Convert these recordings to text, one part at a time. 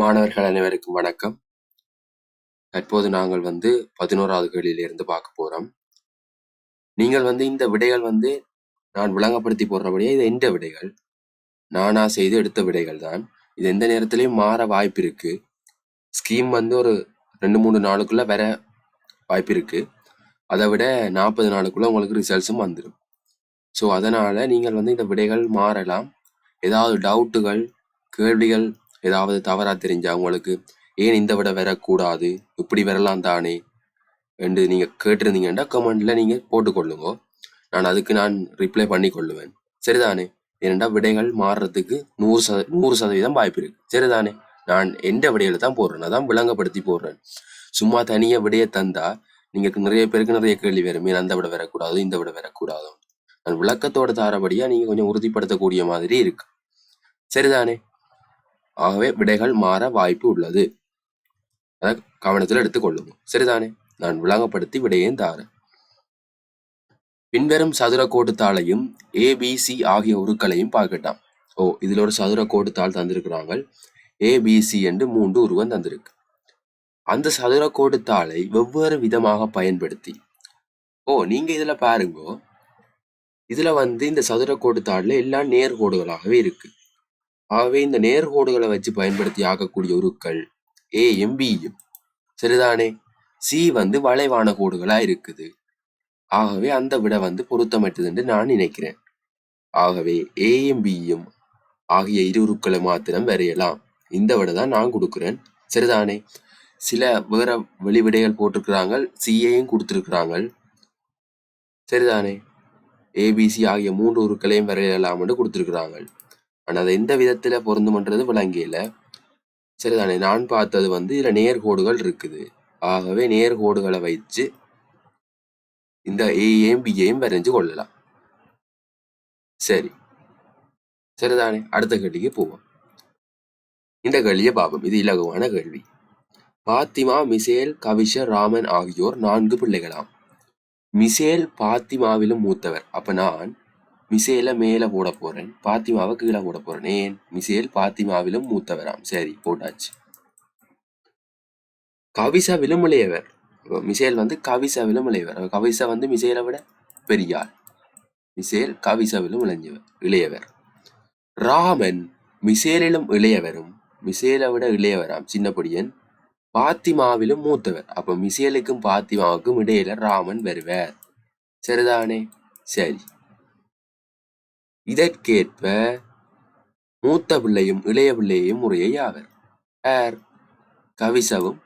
மாணவர்கள் அனைவருக்கும் வணக்கம். தற்போது நாங்கள் வந்து பதினோராவது கேள்வியிலிருந்து பார்க்க போறோம். நீங்கள் வந்து இந்த விடைகள் வந்து நான் விளங்கப்படுத்தி போடுறபடியே இது எந்த விடைகள்? நானா செய்து எடுத்த விடைகள் தான். இது எந்த நேரத்திலையும் மாற வாய்ப்பு இருக்கு. ஸ்கீம் வந்து ஒரு ரெண்டு மூணு நாளுக்குள்ள வர வாய்ப்பு இருக்கு. அதை விட நாற்பது நாளுக்குள்ள உங்களுக்கு ரிசல்ட்ஸும் வந்துடும் ஸோ அதனால நீங்கள் வந்து இந்த விடைகள் மாறலாம். ஏதாவது டவுட்டுகள் கேள்விகள் ஏதாவது தவறா தெரிஞ்சா உங்களுக்கு ஏன் இந்த விட வரக்கூடாது? இப்படி வரலாம் தானே? என்று நீங்க கேட்டிருந்தீங்கன்னா கமெண்ட்ல நீங்க போட்டுக்கொள்ளுங்க. நான் அதுக்கு நான் ரிப்ளை பண்ணி கொள்ளுவேன் சரிதானே? ஏனெண்டா விடைகள் மாறுறதுக்கு நூறு சத நூறு சதவீதம் வாய்ப்பு இருக்கு. சரிதானே? நான் எந்த விடையில தான் போடுறேன் அதான் விளங்கப்படுத்தி போடுறேன். சும்மா தனியா விடையை தந்தா நீங்க நிறைய பேருக்கு நிறைய கேள்வி வரும். ஏன் அந்த விட வரக்கூடாது? இந்த விட வரக்கூடாது நான் விளக்கத்தோட தாரபடியா நீங்க கொஞ்சம் உறுதிப்படுத்தக்கூடிய மாதிரி இருக்கு. சரிதானே? ஆகவே விடைகள் மாற வாய்ப்பு உள்ளது. அதை கவனத்தில் எடுத்துக்கொள்ளுங்க. சரிதானே? நான் விளங்கப்படுத்தி விடையையும் தாரேன். பின்வரும் சதுர கோட்டுத்தாளையும் ஏபிசி ஆகிய உருக்களையும் பார்க்கட்டாம். ஓ இதுல ஒரு சதுர கோட்டுத்தாள் தந்திருக்கிறாங்க ஏபிசி என்று மூன்று உருவம் தந்திருக்கு. அந்த சதுர கோட்டுத்தாளை வெவ்வேறு விதமாக பயன்படுத்தி. ஓ நீங்க இதுல பாருங்க. இதுல வந்து இந்த சதுர கோட்டுத்தாள்ல எல்லாம் நேர்கோடுகளாகவே இருக்கு. ஆகவே இந்த நேர்கோடுகளை வச்சு பயன்படுத்தி ஆகக்கூடிய உருக்கள் ஏ எம்பியும் சரிதானே? சி வந்து வளைவான கோடுகளா இருக்குது. ஆகவே அந்த விட வந்து பொருத்தமற்றது என்று நான் நினைக்கிறேன். ஆகவே ஏயும் பியும் ஆகிய இரு உருக்களை மாத்திரம் வரையலாம். இந்த விட தான் நான் கொடுக்குறேன். சரிதானே? சில வேற வெளிவிடைகள் போட்டிருக்கிறாங்க சிஏயும் கொடுத்துருக்குறாங்க. சரிதானே? ஏபிசி ஆகிய மூன்று உருக்களையும் வரையலாம் என்று கொடுத்துருக்குறாங்க. ஆனால் அது எந்த விதத்தில் பொருந்துமன்றது விளங்கியில. சரிதானே? நான் பார்த்தது வந்து இதில் நேர்கோடுகள் இருக்குது. ஆகவே நேர்கோடுகளை வைத்து இந்த ஏஏயும் பிஏயும் வரைஞ்சு கொள்ளலாம். சரி. சரிதானே? அடுத்த கேள்விக்கு போவோம். இந்த கேள்வியை பார்ப்போம். இது இலகுவான கேள்வி. பாத்திமா மிசேல் கவிஷர் ராமன் ஆகியோர் நான்கு பிள்ளைகளாம். மிசேல் பாத்திமாவிலும் மூத்தவர். அப்ப நான் மிசேல மேல போட போறேன் பாத்திமாவை கீழே போட போறேன் ஏன் மிசேல் பாத்திமாவிலும் மூத்தவராம். சரி போட்டாச்சு. கவிசா இளையவர் மிசேல் வந்து கவிசா இளையவர் கவிசா வந்து மிசேலை விட பெரியாள். மிசேல் கவிசாவிலும் இளைஞவர் இளையவர். ராமன் மிசேலிலும் இளையவரும் மிசேலை விட இளையவராம். சின்னப்படியன் பாத்திமாவிலும் மூத்தவர். அப்ப மிசேலுக்கும் பாத்திமாவுக்கும் இடையில ராமன் வருவார். சரிதானே? சரி. இதற்கேற்ப மூத்த பிள்ளையும் இளைய பிள்ளையும் முறையை ஆவர் யார்? கவிசவும்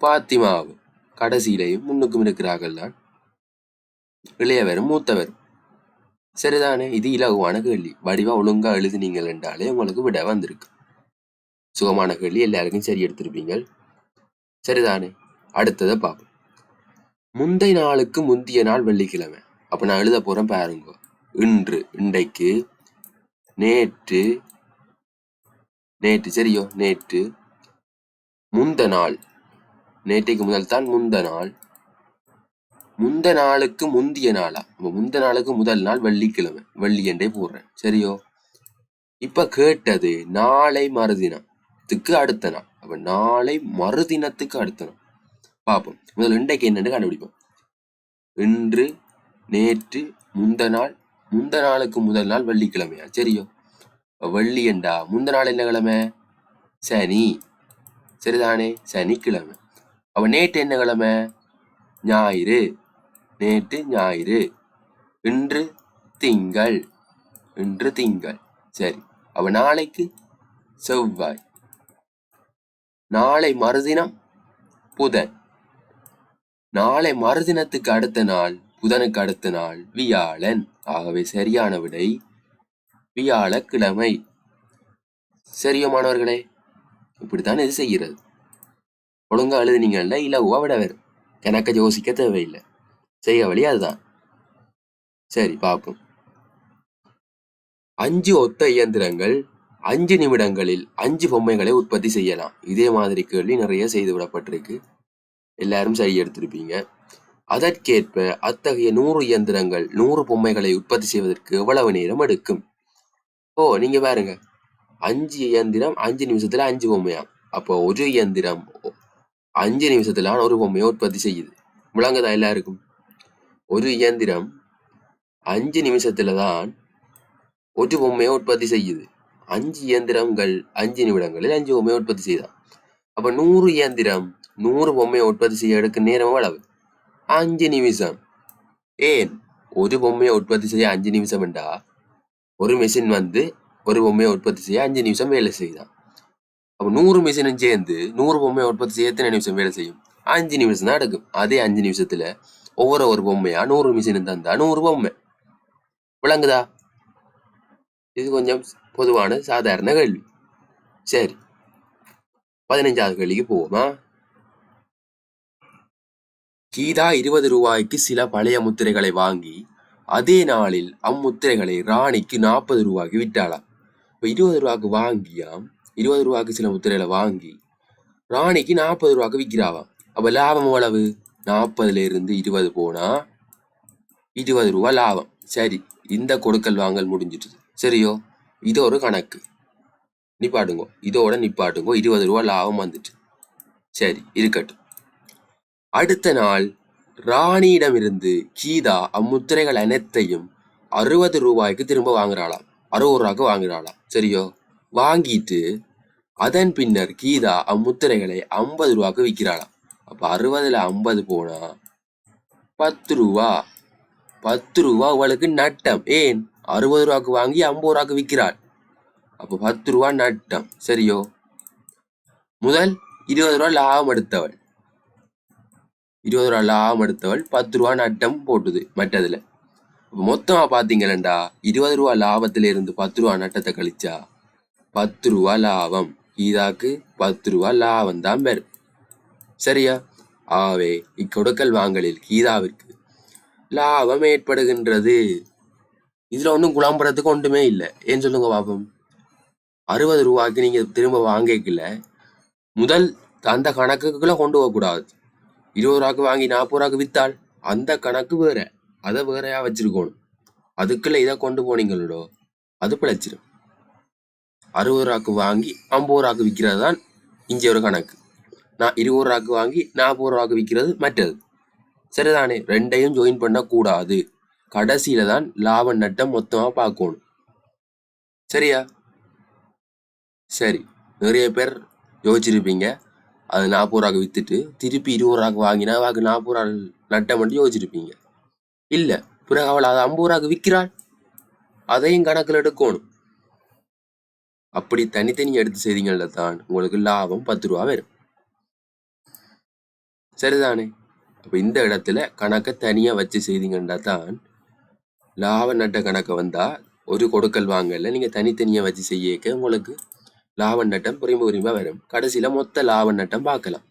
பாத்திமாவும். கடைசியிலையும் முன்னுக்கும் இருக்கிறார்கள் தான் இளையவரும் மூத்தவரும் சரிதானே? இது இலகுவான கேள்வி. வடிவா ஒழுங்கா எழுதினீங்கள் என்றாலே உங்களுக்கு விட வந்திருக்கு. சுகமான கேள்வி எல்லாருக்கும் சரி எடுத்திருப்பீங்க சரிதானே? அடுத்ததை பார்ப்போம். முந்தைய நாளுக்கு முந்திய நாள் வெள்ளிக்கிழமை. அப்ப நான் எழுத போறேன் பாருங்க. இன்று இன்றைக்கு நேற்று நேற்று சரியோ நேற்று முந்த நாள். நேற்றைக்கு முதல் தான் முந்த நாள். முந்த நாளுக்கு முந்திய நாளா? முந்த நாளுக்கு முதல் நாள் வெள்ளிக்கிழமை. வெள்ளி என்றே போடுறேன். சரியோ? இப்ப கேட்டது நாளை மறுதினத்துக்கு அடுத்த நாள். அப்ப நாளை மறுதினத்துக்கு அடுத்த நாள். பார்ப்போம் முதல் இன்றைக்கு என்னென்னு கண்டுபிடிப்போம். இன்று நேற்று முந்த நாள் முந்த நாளுக்கு முதல் நாள் வெள்ளிக்கிழமையா? சரியோ. வெள்ளி என்றா? முந்த நாள் என்ன கிழமை? சனி. சரிதானே? சனிக்கிழமை. அப்ப நேற்று என்ன கிழமை? ஞாயிறு. நேற்று ஞாயிறு. இன்று திங்கள். இன்று திங்கள். சரி. அவ நாளைக்கு செவ்வாய். நாளை மறுதினம் புதன். நாளை மறுதினத்துக்கு அடுத்த நாள் புதனுக்கு அடுத்த நாள் வியாழன். ஆகவே சரியான விடை வியாழக்கிழமை. சரியோ மாணவர்களே இப்படித்தான் இது செய்கிறது. ஒழுங்கா எழுதுனீங்கன்னா இலகுவா விட வரும் எனக்கு யோசிக்க தேவையில்லை. செய்ய வழி அதுதான். சரி பார்ப்போம். அஞ்சு ஒத்த இயந்திரங்கள் அஞ்சு நிமிடங்களில் அஞ்சு பொம்மைகளை உற்பத்தி செய்யலாம். இதே மாதிரி கேள்வி நிறைய செய்து விடப்பட்டிருக்கு. எல்லாரும் சரி எடுத்திருப்பீங்க. அதற்கேற்ப அத்தகைய நூறு இயந்திரங்கள் நூறு பொம்மைகளை உற்பத்தி செய்வதற்கு எவ்வளவு நேரம் எடுக்கும்? ஓ நீங்க பாருங்க. அஞ்சு இயந்திரம் அஞ்சு நிமிஷத்துல அஞ்சு பொம்மையா? அப்போ ஒரு இயந்திரம் அஞ்சு நிமிஷத்துல ஒரு பொம்மையை உற்பத்தி செய்யுது. விளங்குதா எல்லாருக்கும்? ஒரு இயந்திரம் அஞ்சு நிமிஷத்துல தான் ஒரு பொம்மையை உற்பத்தி செய்யுது. அஞ்சு இயந்திரங்கள் அஞ்சு நிமிடங்களில் அஞ்சு பொம்மையை உற்பத்தி செய்தான் அப்ப நூறு இயந்திரம் நூறு பொம்மையை உற்பத்தி செய்ய எடுக்க நேரம் அளவு அஞ்சு நிமிஷம் ஏன் ஒரு பொம்மையை உற்பத்தி செய்ய அஞ்சு நிமிஷம் என்றா ஒரு மிஷின் வந்து ஒரு பொம்மையை உற்பத்தி செய்ய அஞ்சு நிமிஷம் வேலை செய்யுதான் அப்போ நூறு மிஷினும் சேர்ந்து நூறு பொம்மையை உற்பத்தி செய்ய எத்தனை நிமிஷம் வேலை செய்யும் அஞ்சு நிமிஷம் தான் எடுக்கும் அதே அஞ்சு நிமிஷத்துல ஒவ்வொரு ஒரு பொம்மையா நூறு மிஷினும் தந்தா நூறு பொம்மை விளங்குதா இது கொஞ்சம் பொதுவான சாதாரண கேள்வி சரி பதினஞ்சாவது கேள்விக்கு போவோமா கீதா இருபது ரூபாய்க்கு சில பழைய முத்திரைகளை வாங்கி அதே நாளில் அம்முத்திரைகளை ராணிக்கு நாற்பது ரூபாய்க்கு விட்டாளாம் இப்போ இருபது ரூபாய்க்கு வாங்கியாம் இருபது ரூபாய்க்கு சில முத்திரைகளை வாங்கி ராணிக்கு நாற்பது ரூபாய்க்கு விற்கிறாவாம் அப்போ லாபம் எவ்வளவு? நாற்பதுல இருந்து இருபது போனா இருபது ரூபா லாபம். சரி இந்த கொடுக்கல் வாங்கல் முடிஞ்சிட்டுது சரியோ? இது ஒரு கணக்கு. நிப்பாட்டுங்கோ. இதோட நிப்பாட்டுங்கோ. இருபது ரூபா லாபம் வந்துட்டு. சரி இருக்கட்டும். அடுத்த நாள் ராணியிடமிருந்து கீதா அம்முத்திரைகள் அனைத்தையும் அறுபது ரூபாய்க்கு திரும்ப வாங்குறாளாம். அறுபது ரூபாய்க்கு வாங்குறாளாம். சரியோ? வாங்கிட்டு அதன் பின்னர் கீதா அம்முத்திரைகளை ஐம்பது ரூபாய்க்கு விற்கிறாளாம். அப்ப அறுபதுல ஐம்பது போனா பத்து ரூபா. பத்து ரூபா அவளுக்கு நட்டம். ஏன்? அறுபது ரூபாய்க்கு வாங்கி ஐம்பது ரூபாய்க்கு விற்கிறாள். அப்போ பத்து ரூபா நட்டம். சரியோ? முதல் இருபது ரூபா லாபம் எடுத்தவள். இருபது ரூபா லாபம் எடுத்தவள் பத்து ரூபா நட்டம் போட்டுது மற்றதில். இப்போ மொத்தமாக பாத்தீங்களா இருபது ரூபா லாபத்தில் இருந்து பத்து ரூபா நட்டத்தை கழிச்சா பத்து ரூபா லாபம். கீதாக்கு பத்து ரூபா லாபம் தான் பெறும் சரியா? ஆவே இக்கொடுக்கல் வாங்கலில் கீதாவிற்கு லாபம் ஏற்படுகின்றது. இதில் ஒன்றும் குழம்புறதுக்கு ஒன்றுமே இல்லை. ஏன் சொல்லுங்க பாப்போம் அறுபது ரூபாய்க்கு நீங்கள் திரும்ப வாங்கிக்கல முதல் அந்த கணக்குக்குள்ளே கொண்டு போகக்கூடாது. இருபது ரூபாக்கு வாங்கி நாற்பது ரூபாக்கு வித்தால் அந்த கணக்கு வேற. அதை வேறையா வச்சிருக்கணும். அதுக்குள்ள இதை கொண்டு போனீங்களோ அது பிழைச்சிடும் அறுபது ரூபாக்கு வாங்கி ஐம்பது ரூபாக்கு விற்கிறது தான் இங்கே ஒரு கணக்கு. நான் இருபது ரூபாக்கு வாங்கி நாற்பது ரூபாக்கு விற்கிறது மற்றது. சரிதானே? ரெண்டையும் ஜாயின் பண்ணக்கூடாது. கடைசியில தான் லாப நட்டம் மொத்தமாக பார்க்கணும். சரியா? சரி. நிறைய பேர் யோசிச்சிருப்பீங்க. அது நாற்பது ரூபாய்க்கு வித்துட்டு திருப்பி இருபது ரூபாய்க்கு வாங்கினா வாக்கு நாற்பது ரூபா நட்டம் மட்டும் யோசிச்சிருப்பீங்க. இல்ல பிறகு அவள் அதை ஐம்பது ரூபாய்க்கு விற்கிறாள். அதையும் கணக்கில் எடுக்கணும். அப்படி தனித்தனி எடுத்து செய்திங்களில் தான் உங்களுக்கு லாபம் பத்து ரூபா வரும். சரிதானே? அப்போ இந்த இடத்துல கணக்கை தனியா வச்சு செய்திங்கன்னா தான் லாப நட்ட கணக்கை வந்தால் ஒரு கொடுக்கல் வாங்கல நீங்க தனித்தனியா வச்சு செய்யக்க உங்களுக்கு லாப நட்டம் புரிம்பு உரிமை வரும். கடைசியில மொத்த லாப நட்டம் பார்க்கலாம்.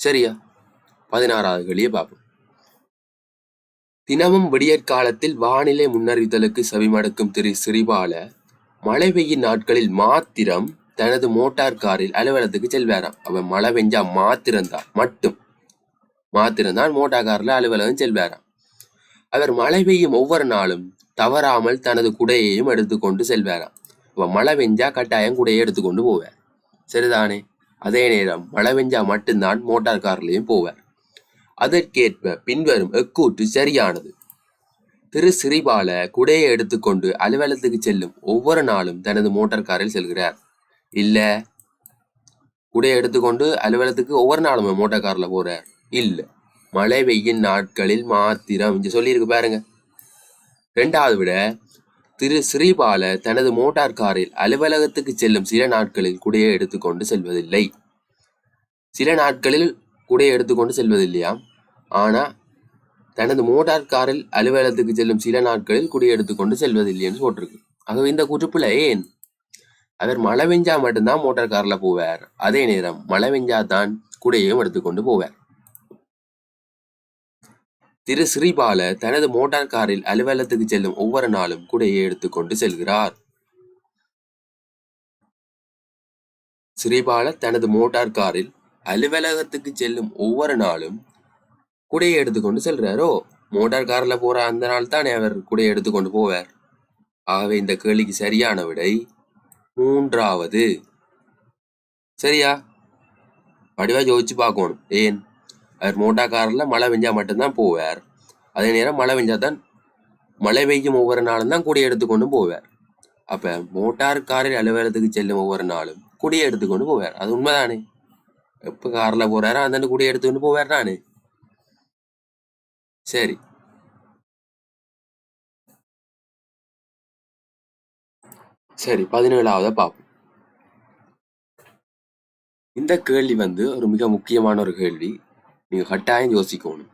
சரியா? பதினாறாவது வெளியே பார்ப்போம். தினமும் விடியற்காலத்தில் வானிலை முன்னறிதலுக்கு செவிமடுக்கும் திரு சிறிபால மழை பெய்யும் நாட்களில் மாத்திரம் தனது மோட்டார் காரில் அலுவலகத்துக்கு செல்வாராம். அவன் மழை பெஞ்சா மாத்திரம்தான் மட்டும். மாத்திரம்தான் மோட்டார் காரில் அலுவலகம் செல்வாராம். அவர் மழை பெய்யும் ஒவ்வொரு நாளும் தவறாமல் தனது குடையையும் எடுத்துக்கொண்டு செல்வாராம். இப்போ மழை பெஞ்சா கட்டாயம் குடையை எடுத்துக்கொண்டு போவேன். சரிதானே? அதே நேரம் மழை பெஞ்சா மட்டும்தான் மோட்டார் கார்லயும் போவார் அதற்கேற்ப பின்வரும் எக்கூற்று சரியானது. திரு சிறிபால குடையை எடுத்துக்கொண்டு அலுவலகத்துக்கு செல்லும் ஒவ்வொரு நாளும் தனது மோட்டார் காரில் செல்கிறார். இல்ல. குடையை எடுத்துக்கொண்டு அலுவலகத்துக்கு ஒவ்வொரு நாளும் மோட்டார் கார்ல போறார். இல்ல. மழை பெய்யும் நாட்களில் மாத்திரம் இங்க சொல்லியிருக்கு பாருங்க. ரெண்டாவது விட திரு ஸ்ரீபால தனது மோட்டார் காரில் அலுவலகத்துக்கு செல்லும் சில நாட்களில் குடையை எடுத்துக்கொண்டு செல்வதில்லை. சில நாட்களில் குடையை எடுத்துக்கொண்டு செல்வதில்லையாம் ஆனா தனது மோட்டார் காரில் அலுவலகத்துக்கு செல்லும் சில நாட்களில் குடையை எடுத்துக்கொண்டு செல்வதில்லைன்னு போட்டிருக்கு. ஆகவே இந்த குறிப்பில் ஏன்? அவர் மழை பெஞ்சா மட்டும்தான் மோட்டார் கார்ல போவார். அதே நேரம் மழை பெஞ்சா தான் குடையையும் எடுத்துக்கொண்டு போவார். திரு ஸ்ரீபால தனது மோட்டார் காரில் அலுவலகத்துக்கு செல்லும் ஒவ்வொரு நாளும் குடையை எடுத்துக்கொண்டு செல்கிறார். ஸ்ரீபால தனது மோட்டார் காரில் அலுவலகத்துக்கு செல்லும் ஒவ்வொரு நாளும் குடையை எடுத்துக்கொண்டு செல்றாரோ? மோட்டார் கார்ல போற அந்த நாள் தானே அவர் குடையை எடுத்துக்கொண்டு போவார். ஆகவே இந்த கேள்விக்கு சரியான விடை மூன்றாவது. சரியா? வடிவா யோசிச்சு பார்க்கணும். ஏன்? அவர் மோட்டார் காரில் மழை பெஞ்சால் மட்டும்தான் போவார். அதே நேரம் மழை பெஞ்சா தான் மழை பெய்யும் ஒவ்வொரு நாளும் தான் குடியை எடுத்துக்கொண்டு போவார். அப்போ மோட்டார் காரில் அலுவலகத்துக்கு செல்லும் ஒவ்வொரு நாளும் குடியை எடுத்துக்கொண்டு போவார். அது உண்மைதானே? எப்போ காரில் போகிறாரோ அந்த குடியை எடுத்துக்கொண்டு போவார் தானே? சரி. சரி பதினேழாவத பார்ப்போம். இந்த கேள்வி வந்து ஒரு மிக முக்கியமான ஒரு கேள்வி. நீங்க கட்டாயம் யோசிக்கணும்.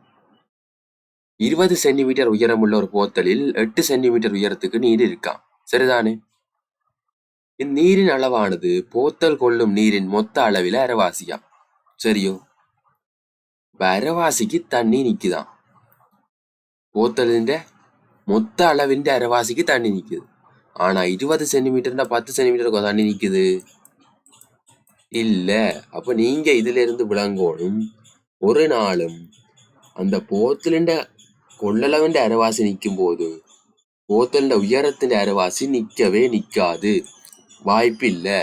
இருபது சென்டிமீட்டர் உயரமுள்ள ஒரு போத்தலில் எட்டு சென்டிமீட்டர் உயரத்துக்கு நீர் இருக்காம் சரிதானே? இந்நீரின் அளவானது போத்தல் கொள்ளும் நீரின் மொத்த அளவில அரைவாசியாம் சரியோ? அரவாசிக்கு தண்ணி நிக்குதாம் போத்தலின் மொத்த அளவின் அரவாசிக்கு தண்ணி நிக்குது. ஆனா இருபது சென்டிமீட்டர்னா பத்து சென்டிமீட்டருக்கு தண்ணி நிக்குது? இல்ல. அப்ப நீங்க இதுல இருந்து விளங்கோணும். ഒരു നാളും അന്ത പോത്തലിൻ്റെ കൊള്ളളവിൻ്റെ അരവാസി നിൽക്കുമ്പോൾ പോത്തലിൻ്റെ ഉയരത്തിൻ്റെ അരവാസി നിൽക്കവേ നിൽക്കാത് வாய்ப்பில்லை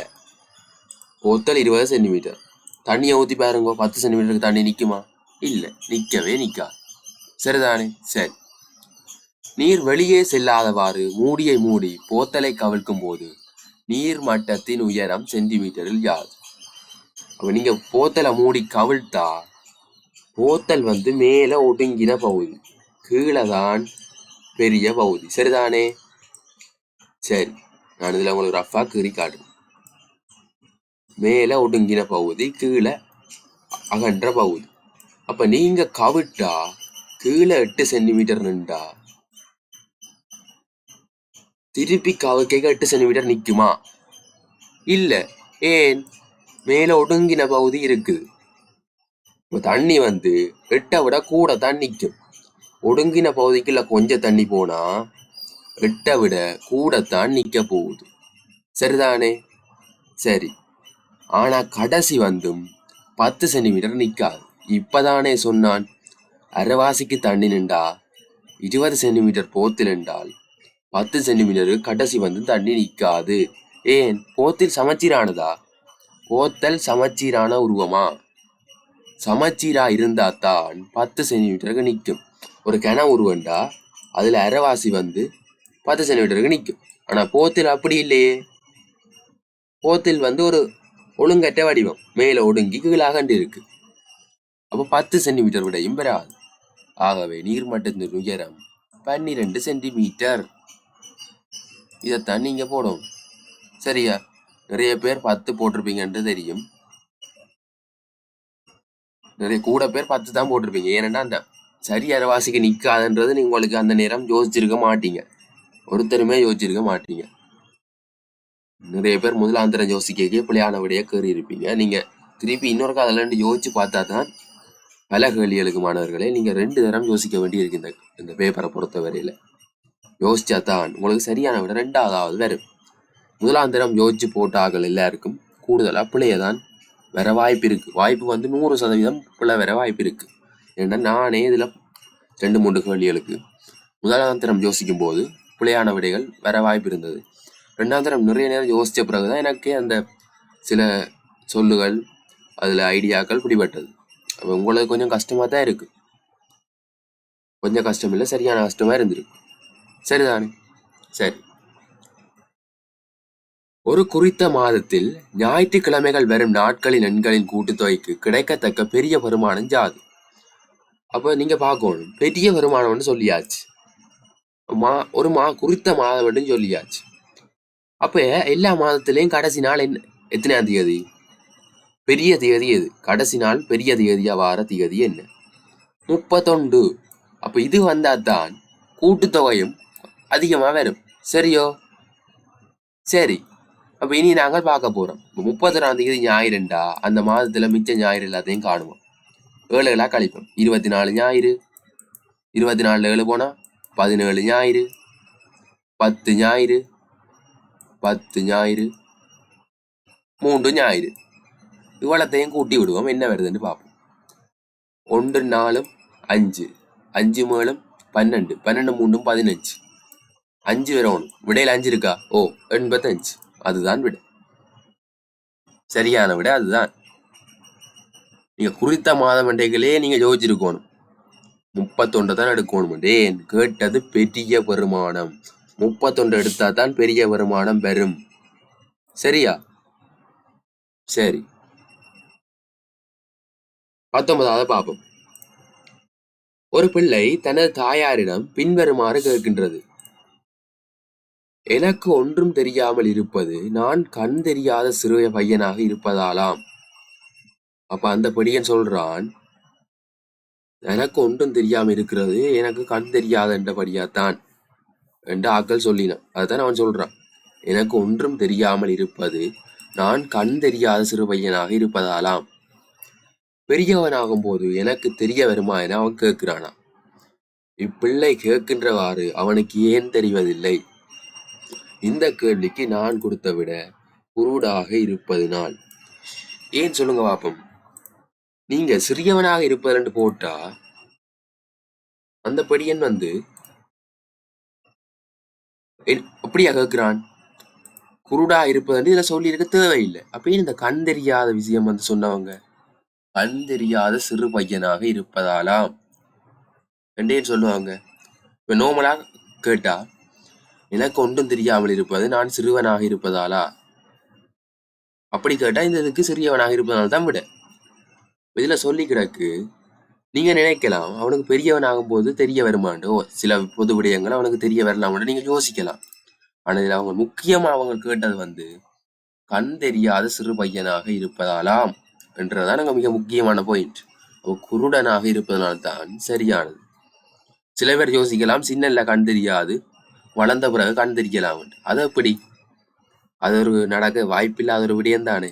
போத்தல் இருபது சென்டிமீட்டர் தண்ணியை ஊற்றி பாருங்க பத்து சென்டிமீட்டருக்கு தண்ணி நிற்குமா இல்லை நிற்கவே நிற்காது சரிதானே சரி நீர் வெளியே செல்லாதவாறு மூடியை மூடி போத்தலை கவிழ்க்கும் போது நீர் மட்டத்தின் உயரம் சென்டிமீட்டரில் யாது அப்போ நீங்கள் போத்தலை மூடி கவிழ்த்தா போத்தல் வந்து மேல ஒடுங்கின பகுதி. கீழே தான் பெரிய பகுதி. சரிதானே? சரி. நான் இதுல உங்களுக்கு ரஃபாக கீறி காட்டுறேன். மேல ஒடுங்கின பகுதி கீழே அகன்ற பகுதி. அப்ப நீங்க கவிட்டா கீழே எட்டு சென்டிமீட்டர் நின்றா திருப்பி கவுக்கைக்கு எட்டு சென்டிமீட்டர் நிக்குமா? இல்ல. ஏன்? மேல ஒடுங்கின பகுதி இருக்குது. இப்போ தண்ணி வந்து எட்டை விட கூட தான் நிற்கும் ஒடுங்கின பகுதிக்குள்ள கொஞ்சம் தண்ணி போனால் எட்டை விட கூடத்தான் நிற்க போகுது. சரிதானே? சரி. ஆனால் கடைசி வந்தும் பத்து சென்டிமீட்டர் நிற்காது இப்போதானே சொன்னான். அரைவாசிக்கு தண்ணி நின்றா இருபது சென்டிமீட்டர் போத்தில் என்றால் பத்து சென்டிமீட்டர் கடைசி வந்து தண்ணி நிற்காது ஏன்? போத்தில் சமச்சீரானதா? போத்தல் சமச்சீரான உருவமா? சமச்சீரா இருந்தா தான் பத்து சென்டிமீட்டருக்கு நிற்கும் ஒரு கிண உருவண்டா அதுல அரைவாசி வந்து பத்து சென்டிமீட்டருக்கு நிற்கும் ஆனா போத்தில் அப்படி இல்லையே. போத்தில் வந்து ஒரு ஒழுங்கற்ற வடிவம் மேல ஒடுங்கி கீழாகண்டு இருக்கு அப்போ பத்து சென்டிமீட்டர் விடையும் பெறாது. ஆகவே நீர்மட்டத்தின் உயரம் பன்னிரெண்டு சென்டிமீட்டர். இதைத்தான் நீங்க போடும் சரியா? நிறைய பேர் பத்து போட்டிருப்பீங்கன்றது தெரியும். நிறைய கூட பேர் பத்து தான் போட்டிருப்பீங்க. ஏன்னா அந்த சரி அரைவாசிக்கு நிக்காதுன்றது நீங்க உங்களுக்கு அந்த நேரம் யோசிச்சிருக்க மாட்டீங்க. ஒருத்தருமே யோசிச்சிருக்க மாட்டீங்க. நிறைய பேர் முதலாந்திரம் யோசிக்க பிள்ளையான விடையே கேறி இருப்பீங்க நீங்க திருப்பி இன்னொரு அதில் யோசிச்சு பார்த்தா தான் பல கேள்விகளுக்கு மாணவர்களே நீங்க ரெண்டு தரம் யோசிக்க வேண்டியிருக்கு இந்த இந்த பேப்பரை பொறுத்த வரையில் யோசிச்சா தான் உங்களுக்கு சரியான விட ரெண்டாவது வரும். முதலாம் தரம் யோசிச்சு போட்டார்கள் எல்லாருக்கும் கூடுதலாக பிள்ளையை தான் வர வாய்ப்பு இருக்கு. வாய்ப்பு வந்து நூறு சதவீதம் பிள்ளை வர வாய்ப்பு இருக்கு. ஏன்னா நானே இதில் ரெண்டு மூன்று கேள்விகளுக்கு முதலாம் தரம் யோசிக்கும் போது பிழையான விடைகள் வர வாய்ப்பு இருந்தது. ரெண்டாம் தரம் நிறைய நேரம் யோசிச்ச பிறகுதான் எனக்கே அந்த சில சொல்லுகள் அதில் ஐடியாக்கள் பிடிபட்டது. அப்போ உங்களுக்கு கொஞ்சம் கஷ்டமாக தான் இருக்கு. கொஞ்சம் கஷ்டம் இல்லை சரியான கஷ்டமாக இருந்திருக்கு. சரிதானே? சரி. ஒரு குறித்த மாதத்தில் ஞாயிற்றுக்கிழமைகள் வரும் நாட்களின் எண்களின் கூட்டுத்தொகைக்கு கிடைக்கத்தக்க பெரிய வருமானம் ஜாது. அப்போ நீங்கள் பார்க்கணும் பெரிய வருமானம்னு சொல்லியாச்சு. மா ஒரு மா குறித்த மாதம் மட்டும் சொல்லியாச்சு. அப்போ எல்லா மாதத்துலேயும் கடைசி நாள் என்ன எத்தனையாம் தேதி? பெரிய தேதி எது? கடைசி நாள் பெரிய தேதியாக வார தேதி என்ன? முப்பத்தொண்டு அப்போ இது வந்தால் தான் கூட்டுத்தொகையும் அதிகமாக வரும். சரியோ? சரி. அப்போ இனி நாங்கள் பார்க்க போறோம். முப்பத்தொராம் தேதி ஞாயிறுண்டா? அந்த மாதத்தில் மிச்ச ஞாயிறு எல்லாத்தையும் காணுவோம். ஏழுகளாக கழிப்போம். இருபத்தி நாலு ஞாயிறு இருபத்தி நாலுல ஏழு போனால் பதினேழு ஞாயிறு பத்து ஞாயிறு பத்து ஞாயிறு மூன்று ஞாயிறு. இவ்வளத்தையும் கூட்டி விடுவோம். என்ன வருதுன்னு பார்ப்போம். ஒன்று நாலும் அஞ்சு. அஞ்சு மேலும் பன்னெண்டு. பன்னெண்டு மூன்றும் பதினஞ்சு. அஞ்சு வரணும் விடையில் அஞ்சு இருக்கா? ஓ எண்பத்தஞ்சு. அதுதான் விடை. சரியான விட அதுதான். நீங்க குறித்த மாதம் இன்றைகளே நீங்க யோசிச்சிருக்கணும் முப்பத்தொண்டை தான் எடுக்கணும். டேன் கேட்டது பெரிய வருமானம். முப்பத்தொண்டு எடுத்தா தான் பெரிய வருமானம் வரும். சரியா? சரி. பத்தொன்பதாவது பாப்போம் ஒரு பிள்ளை தனது தாயாரிடம் பின்வருமாறு கேட்கின்றது. எனக்கு ஒன்றும் தெரியாமல் இருப்பது நான் கண் தெரியாத சிறு பையனாக இருப்பதாலாம். அப்ப அந்த பெடியன் சொல்றான் எனக்கு ஒன்றும் தெரியாம இருக்கிறது எனக்கு கண் தெரியாத என்றபடியாத்தான் என்று ஆக்கள் சொல்லினான் அதுதான் அவன் சொல்றான் எனக்கு ஒன்றும் தெரியாமல் இருப்பது நான் கண் தெரியாத சிறு பையனாக இருப்பதாலாம். பெரியவனாகும் போது எனக்கு தெரிய வருமா என அவன் கேட்கிறானா. இப்பிள்ளை கேட்கின்றவாறு அவனுக்கு ஏன் தெரிவதில்லை? இந்த கேள்விக்கு நான் கொடுத்த விட குருடாக இருப்பதனால். ஏன் சொல்லுங்க பாப்போம். நீங்க சிறியவனாக இருப்பதுன்னு போட்டா அந்த படியன் வந்து அப்படியா கேட்கிறான்? குருடா இருப்பதுன்னு இதில் சொல்லியிருக்க தேவையில்லை. அப்படின்னு இந்த கண் தெரியாத விஷயம் வந்து சொன்னவங்க? கண் தெரியாத சிறு பையனாக இருப்பதாலாம். ரெண்டேன்னு சொல்லுவாங்க. இப்போ நோமலா கேட்டா எனக்கு ஒன்றும் தெரியாமல் இருப்பது நான் சிறுவனாக இருப்பதாலா? அப்படி கேட்டா இந்த இதுக்கு சிறியவனாக இருப்பதால் தான் விட. இதுல சொல்லி கிடக்கு நீங்க நினைக்கலாம் அவனுக்கு பெரியவனாகும் போது தெரிய வருமாண்டோ. சில பொது விடயங்கள் அவனுக்கு தெரிய வரலாம்னு நீங்க யோசிக்கலாம். ஆனா இதுல அவங்க முக்கியமா அவங்க கேட்டது வந்து கண் தெரியாத சிறு பையனாக இருப்பதாலாம் என்றதான் அங்க மிக முக்கியமான பாயிண்ட் அவன் குருடனாக இருப்பதனால்தான் சரியானது. சில பேர் யோசிக்கலாம் சின்னல்ல கண் தெரியாது வளர்ந்த பிறகு கண் தெரியலாம் அது எப்படி? அது ஒரு நடக்க வாய்ப்பில்லாத ஒரு விடயம் தானே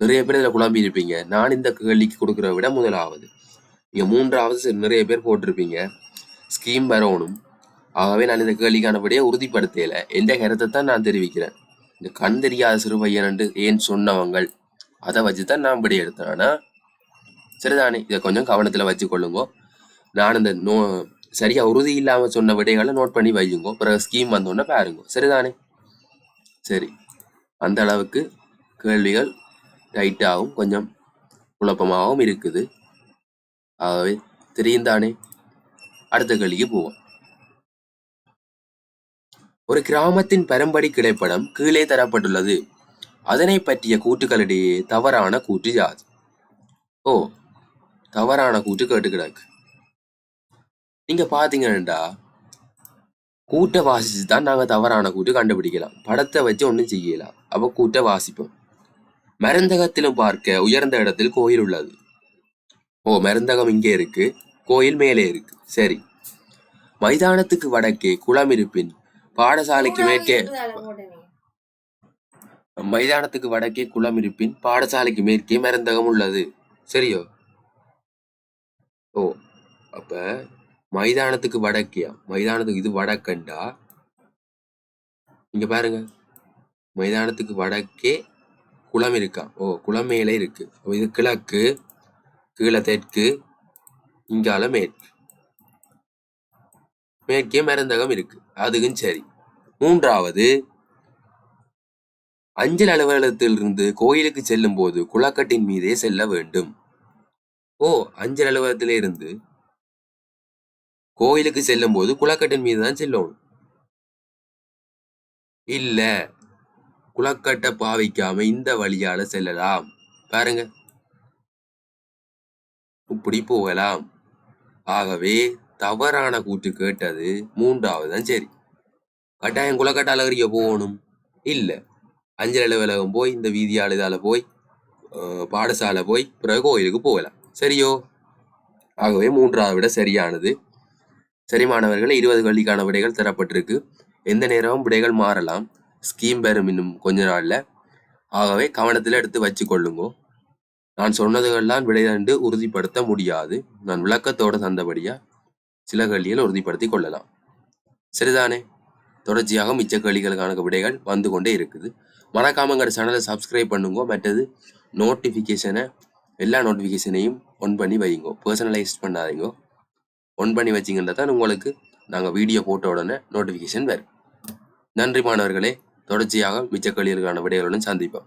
நிறைய பேர் இதில் குழம்பி இருப்பீங்க நான் இந்த கேள்விக்கு கொடுக்குற விட முதலாவது. இங்கே மூன்றாவது நிறைய பேர் போட்டிருப்பீங்க. ஸ்கீம் வரணும். ஆகவே நான் இந்த கேள்விக்கான விடையை உறுதிப்படுத்தல. எந்த கருத்தை தான் நான் தெரிவிக்கிறேன். இந்த கண் தெரியாத சிறு பையன் ஏன் சொன்னவங்கள்? அதை வச்சு தான் நான் விடை எடுத்தேன். ஆனால் சரிதானே. இதை கொஞ்சம் கவனத்தில் வச்சு நான் இந்த நோ சரியா உறுதி இல்லாமல் சொன்ன விடைகளை நோட் பண்ணி வையுங்க. பிறகு ஸ்கீம் வந்தோடனே பாருங்க. சரிதானே? சரி. அந்த அளவுக்கு கேள்விகள் டைட்டாகவும் கொஞ்சம் குழப்பமாகவும் இருக்குது. ஆகவே தெரியும் தானே அடுத்த கேள்விக்கு போவோம். ஒரு கிராமத்தின் பரம்படி கிடைப்படம் கீழே தரப்பட்டுள்ளது. அதனை பற்றிய கூட்டுகளிடையே தவறான கூற்று யாது? ஓ தவறான கூற்று கேட்டு கிடக்கு நீங்க பாத்தீங்கன்னா கூட்ட வாசிச்சு தான் நாங்க தவறான கூட்டு கண்டுபிடிக்கலாம். படத்தை வச்சு ஒண்ணும் செய்யலாம் அப்ப கூட்ட வாசிப்போம் மருந்தகத்திலும் பார்க்க உயர்ந்த இடத்தில் கோயில் உள்ளது. ஓ மருந்தகம் இங்கே இருக்கு. கோயில் மேலே இருக்கு. சரி. மைதானத்துக்கு வடக்கே குளம் இருப்பின் பாடசாலைக்கு மேற்கே மைதானத்துக்கு வடக்கே குளம் இருப்பின் பாடசாலைக்கு மேற்கே மருந்தகம் உள்ளது. சரியோ? ஓ அப்ப மைதானத்துக்கு வடக்கியா மைதானத்துக்கு இது வடக்கண்டா? இங்க பாருங்க. மைதானத்துக்கு வடக்கே குளம் இருக்கா? ஓ குளம் மேலே இருக்கு. இது கிழக்கு கீழே தெற்கு இங்கால மேற்கு. மேற்கே மருந்தகம் இருக்கு. அதுக்கும் சரி. மூன்றாவது அஞ்சல் அலுவலகத்திலிருந்து கோயிலுக்கு செல்லும் போது குளக்கட்டின் மீதே செல்ல வேண்டும். ஓ அஞ்சல் அலுவலகத்திலே இருந்து கோயிலுக்கு செல்லும் போது குளக்கட்டின் மீது தான் செல்லணும். இல்ல குளக்கட்டை பாவிக்காம இந்த வழியால செல்லலாம். பாருங்க. இப்படி போகலாம். ஆகவே தவறான கூற்று கேட்டது மூன்றாவது தான் சரி. கட்டாயம் குளக்கட்ட அழகறிய போகணும். இல்ல அஞ்சல் அலுவலகம் போய் இந்த வீதியால் இதால போய் பாடசாலை போய் பிறகு கோயிலுக்கு போகலாம். சரியோ? ஆகவே மூன்றாவது விட சரியானது சரி மாணவர்கள் இருபது கல்விக்கான விடைகள் தரப்பட்டிருக்கு. எந்த நேரமும் விடைகள் மாறலாம். ஸ்கீம் பெறும் இன்னும் கொஞ்ச நாளில். ஆகவே கவனத்தில் எடுத்து வச்சு கொள்ளுங்கோ நான் சொன்னதுகள்லாம் விடை கண்டு உறுதிப்படுத்த முடியாது. நான் விளக்கத்தோடு தந்தபடியா சில கேள்விகளை உறுதிப்படுத்தி கொள்ளலாம். சரிதானே? தொடர்ச்சியாக மிச்ச கேள்விகளுக்கான விடைகள் வந்து கொண்டே இருக்குது. மறக்காம எங்கள் சேனலை சப்ஸ்கிரைப் பண்ணுங்க. மற்றது நோட்டிஃபிகேஷனை எல்லா நோட்டிஃபிகேஷனையும் ஒன் பண்ணி வைங்க பர்சனலைஸ் பண்ணாதீங்க. ஒன் பண்ணி வச்சிங்கன்னா தான் உங்களுக்கு நாங்கள் வீடியோ போட்ட உடனே நோட்டிஃபிகேஷன் வரும். நன்றி மாணவர்களே தொடர்ச்சியாக மிச்ச கேள்விகளுக்கான விடைகளுடன் சந்திப்போம்.